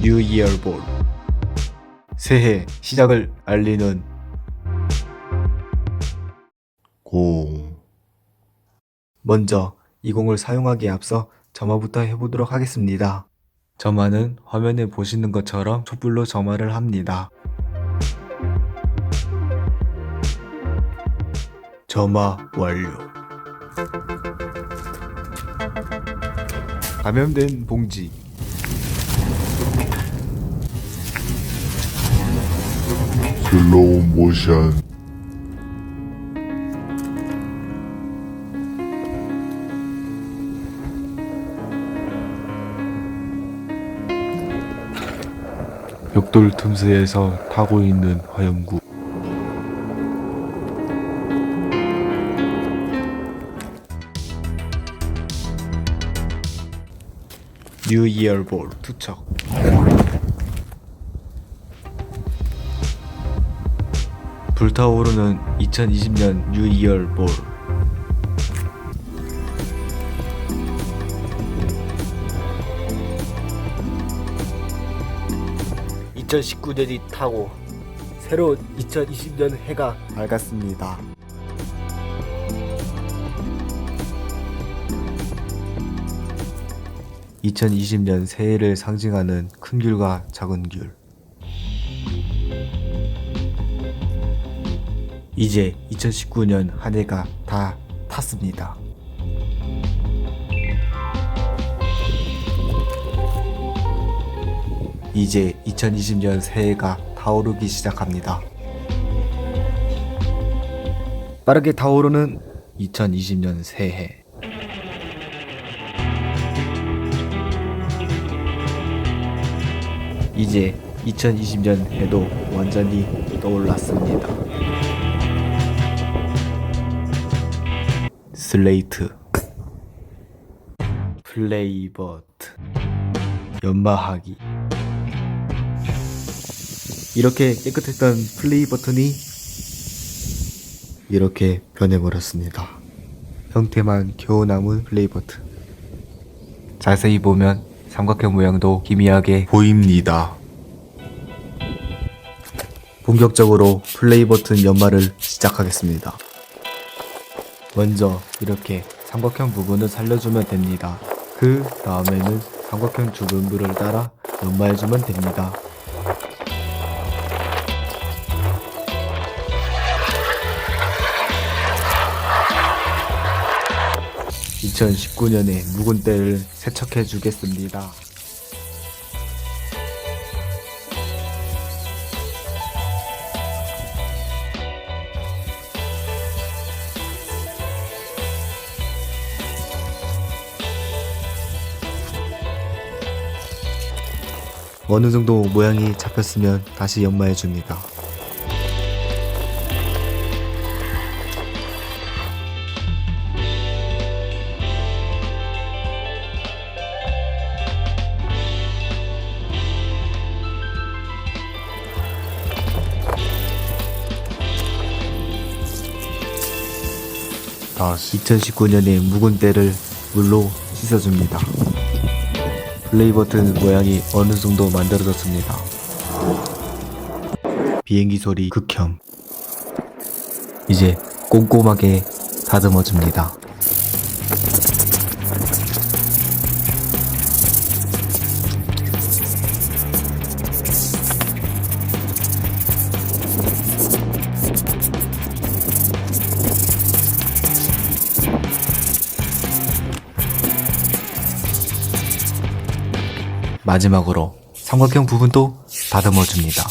뉴 이어 볼 새해 시작을 알리는 공, 먼저 이 공을 사용하기에 앞서 점화부터 해보도록 하겠습니다. 점화는 화면에 보시는 것처럼 촛불로 점화를 합니다. 점화 완료. 감염된 봉지. 슬로우 모션, 벽돌 틈새에서 타고 있는 화염구. 뉴 이어 볼 투척. 불타오르는 2020년 뉴 이어 볼. 2019년이 타고 새로운 2020년 해가 밝았습니다. (2020년) 새해를 상징하는 큰 귤과 작은 귤 이제 2019년 한 해가 다 탔습니다. 이제 2020년 새해가 타오르기 시작합니다. 빠르게 타오르는 2020년 새해. 이제 2020년 해도 완전히 떠올랐습니다. 슬레이트 플레이버트 연마하기 이렇게 깨끗했던 플레이 버튼이 이렇게 변해버렸습니다. 형태만 겨우 남은 플레이 버튼. 자세히 보면 삼각형 모양도 기미하게 보입니다. 본격적으로 플레이 버튼 연마를 시작하겠습니다. 먼저 이렇게 삼각형 부분을 살려주면 됩니다. 그 다음에는 삼각형 주변부를 따라 연마해주면 됩니다. 2019년에 묵은 때를 세척해 주겠습니다. 어느 정도 모양이 잡혔으면 다시 연마해 줍니다. 다시 2019년에 묵은 때를 물로 씻어줍니다. 플레이 버튼 모양이 어느 정도 만들어졌습니다. 비행기 소리 극혐. 이제 꼼꼼하게 다듬어줍니다. 마지막으로 삼각형 부분도 다듬어 줍니다.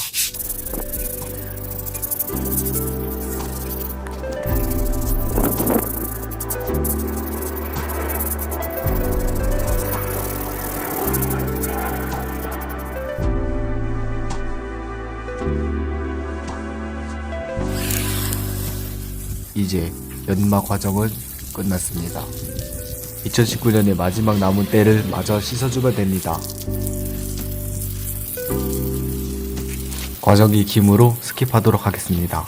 이제 연마 과정은 끝났습니다. 2019년의 마지막 남은 때를 마저 씻어주면 됩니다. 과정이 기므로 스킵하도록 하겠습니다.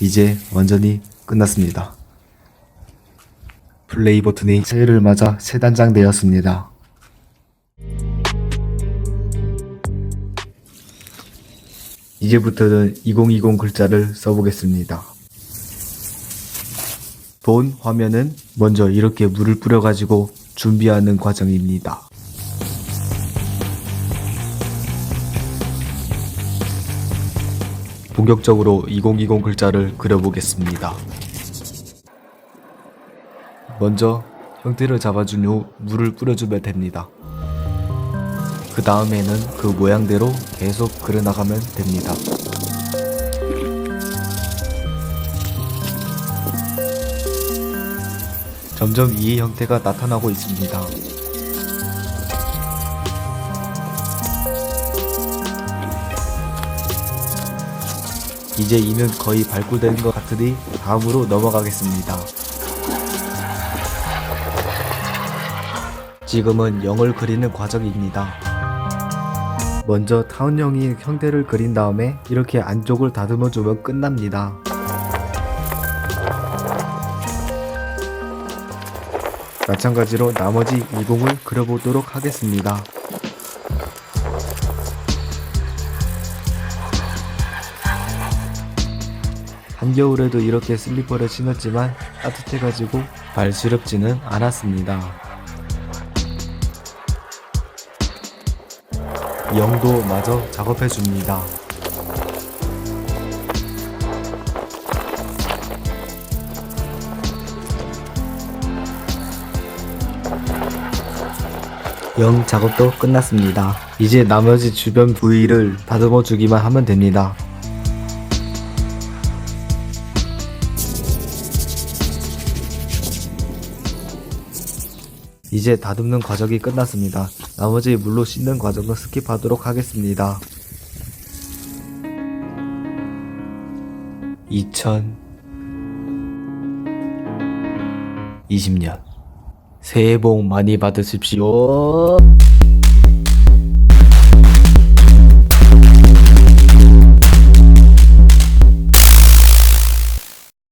이제 완전히 끝났습니다. 플레이 버튼이 새해를 맞아 새 단장 되었습니다. 이제부터는 2020 글자를 써보겠습니다. 본 화면은 먼저 이렇게 물을 뿌려가지고 준비하는 과정입니다. 본격적으로 2020 글자를 그려보겠습니다. 먼저 형태를 잡아준 후 물을 뿌려주면 됩니다. 그 다음에는 그 모양대로 계속 그려나가면 됩니다. 점점 이 형태가 나타나고 있습니다. 이제 이면 거의 발굴된 것 같으니 다음으로 넘어가겠습니다. 지금은 영을 그리는 과정입니다. 먼저 타원형이 형태를 그린 다음에 이렇게 안쪽을 다듬어 주면 끝납니다. 마찬가지로 나머지 이공을 그려보도록 하겠습니다. 한겨울에도 이렇게 슬리퍼를 신었지만 따뜻해가지고 발 시렵지는 않았습니다. 영도 마저 작업해줍니다. 영 작업도 끝났습니다. 이제 나머지 주변 부위를 다듬어 주기만 하면 됩니다. 이제 다듬는 과정이 끝났습니다. 나머지 물로 씻는 과정은 스킵하도록 하겠습니다. 2020년 새해 복 많이 받으십시오.